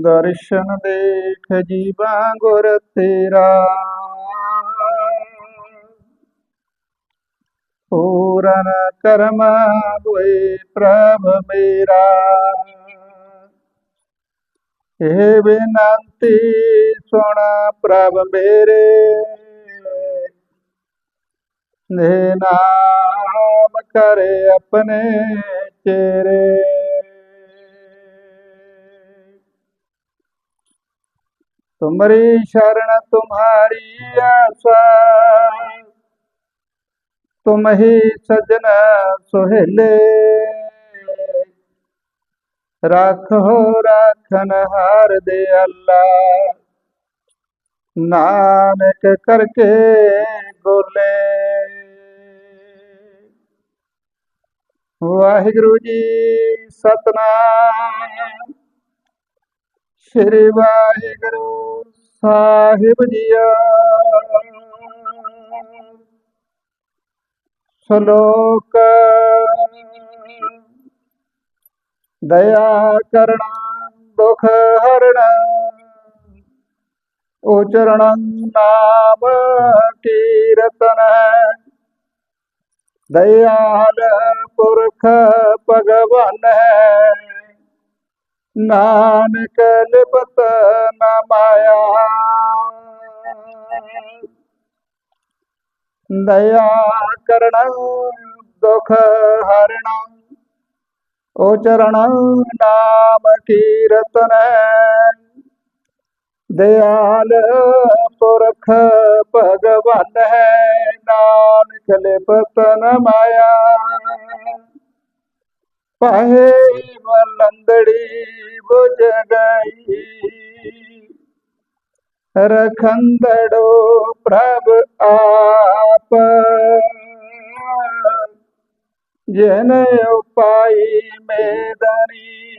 ਦਰਸ਼ਨ ਦੇਖ ਜੀਵਾ ਗੁਰ ਤੇਰਾ। ਪੂਰਨ ਕਰਮ ਹੋਏ ਪ੍ਰਭ ਮੇਰਾ। ਇਹ ਬੇਨੰਤੀ ਸੁਣ ਪ੍ਰਭ ਮੇਰੇ। ਨੇ ਨਾਮ ਕਰੇ ਆਪਣੇ ਤੇਰੇ ਤੁਮਰੀ ਸ਼ਰਨ ਤੁਮਹਾਰੀ ਆਸਾ। ਤੁਮ ਹੀ ਸਜਣ ਸੁਹੇਲੇ। ਰੱਖੋ ਰਾਖਨ ਹਾਰ ਦੇ ਅੱਲਾ। ਨਾਨਕ ਕਰਕੇ ਗੋਲੇ ਵਾਹਿਗੁਰੂ ਜੀ ਸਤਨਾਮ। ਸ਼੍ਰੀ ਵਾਹਿਗੁਰੂ ਸਾਹਿਬ ਜੀਆ। ਸ਼ਲੋਕ ਦਇਆ ਕਰਣਾ ਦੁਖ ਹਰਣਾ ਉਚਰਣ ਨਾਮ ਕੀਰਤਨ ਦਇਆਲ ਪੁਰਖ ਭਗਵਾਨ ਹੈ। ਨਾਨਕ ਲਿਪਤ ਨ ਮਾਇਆ। ਦਇਆ ਕਰਣ ਦੁਖ ਹਰਣ, ਉਚਰਣ ਨਾਮ ਕੀਰਤਨ। ਦਿਆਲ ਪੁਰਖ ਭਗਵਾਨ ਹੈ, ਨਾਨਕ ਲਿਪਤ ਨ ਮਾਇਆ। ਪਾਹੇ ਮਲੰਦੜੀ ਬੁਝ ਗਈ। ਰਖੰਦੜੋ ਪ੍ਰਭ ਆਪ ਜਨ ਉਪਾਈ ਮੇਦਨੀ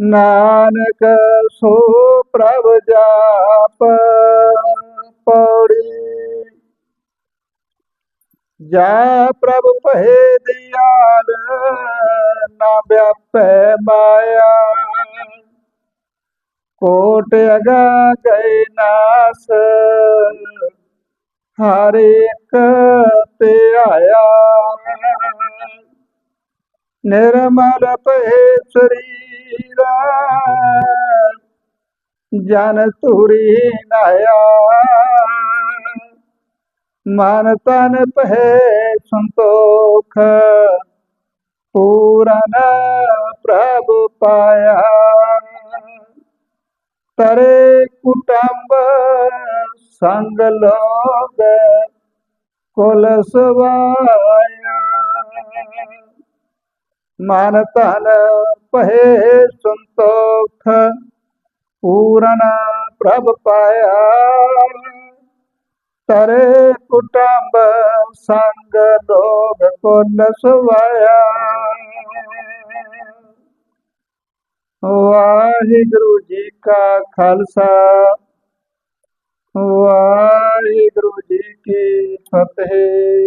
ਨਾਨਕ ਸੋ ਪ੍ਰਭ ਜਾਪ। ਜਾ ਪ੍ਰਭ ਪਹਿ ਦਿਆਲ, ਨਾ ਵਿਆਪੈ ਮਾਇਆ। ਕੋਟ ਅਗਾ ਗਏ ਨਾਸ, ਹਰ ਇੱਕ ਤੇ ਆਇਆ। ਨਿਰਮਲ ਪਹਿ ਸਰੀਰਾ, ਜਨ ਤੁਰੀ ਨਾਇਆ। ਮਨ ਤਨ ਪਹਿ ਸੰਤੋਖ। ਪੂਰਨ ਪ੍ਰਭ ਪਾਇਆ। ਤਰੇ ਕੁਟੰਬ ਸੰਗ ਲੋਗ ਕੁਲ ਸਵਾਇਆ। ਮਨ ਤਨ ਪਹਿ ਸੰਤੋਖ, ਪੂਰਨ ਪ੍ਰਭ ਪਾਇਆ। ਤਰੇ ਕੁਟੰਬ ਸੰਗ ਲੋਗ ਕੁਲ ਸਵਾਇਆ। ਵਾਹਿਗੁਰੂ ਜੀ ਕਾ ਖਾਲਸਾ ਵਾਹਿਗੁਰੂ ਜੀ ਕੀ ਫਤਿਹ।